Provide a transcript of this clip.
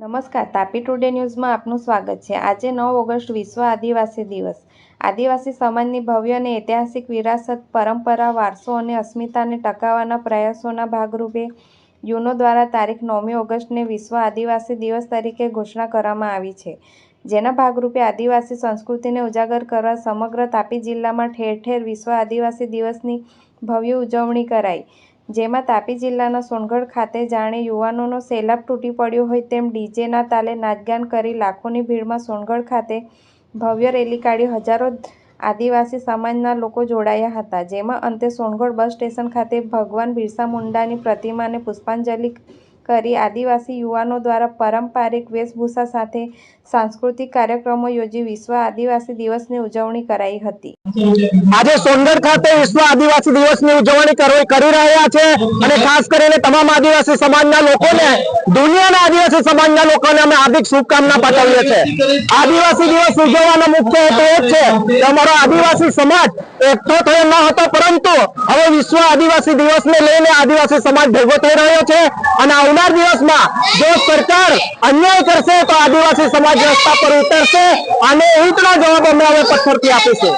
નમસ્કાર, તાપી ટુડે ન્યૂઝમાં આપનું સ્વાગત છે. આજે નવ ઓગસ્ટ, વિશ્વ આદિવાસી દિવસ. આદિવાસી સમાજની ભવ્ય અને ઐતિહાસિક વિરાસત, પરંપરા, વારસો અને અસ્મિતાને ટકાવવાના પ્રયાસોના ભાગરૂપે યુનો દ્વારા તારીખ નવમી ઓગસ્ટને વિશ્વ આદિવાસી દિવસ તરીકે ઘોષણા કરવામાં આવી છે. જેના ભાગરૂપે આદિવાસી સંસ્કૃતિને ઉજાગર કરવા સમગ્ર તાપી જિલ્લામાં ઠેર ઠેર વિશ્વ આદિવાસી દિવસની ભવ્ય ઉજવણી કરાઈ. જેમાં તાપી જિલ્લાના સોનગઢ ખાતે જાણે યુવાનોનો સેલાબ તૂટી પડ્યો હોય તેમ ડીજેના તાલે નાચગાન કરી લાખોની ભીડમાં સોનગઢ ખાતે ભવ્ય રેલી કાઢી હજારો આદિવાસી સમાજના લોકો જોડાયા હતા. જેમાં અંતે સોનગઢ બસ સ્ટેશન ખાતે ભગવાન બિરસા મુંડાની પ્રતિમાને પુષ્પાંજલિ કરી આદિવાસી યુવાનો દ્વારા પારંપરિક વેશભૂષા સાથે સાંસ્કૃતિક કાર્યક્રમો યોજી વિશ્વ આદિવાસી દિવસની ઉજવણી કરાઈ હતી. આજે સોનગઢ ખાતે વિશ્વ આદિવાસી દિવસની ઉજવણી કરી રહ્યા છે અને ખાસ કરીને તમામ આદિવાસી સમાજના લોકોને, દુનિયાના આદિવાસી સમાજના લોકોને અમે હાર્દિક શુભકામના પાઠવીએ છીએ. આદિવાસી દિવસ ઉજવવાનો મુખ્ય હેતુ એ છે કે અમારો આદિવાસી સમાજ એકઠો થયો ન હતો, પરંતુ હવે વિશ્વ આદિવાસી દિવસને લઈને આદિવાસી સમાજ ભેગો થઈ રહ્યો છે અને આવનાર દિવસમાં જો સરકાર અન્યાય કરશે તો આદિવાસી સમાજ રસ્તા પર ઉતરશે અને હિતના જવાબ અમે હવે પથ્થરથી આપીશું.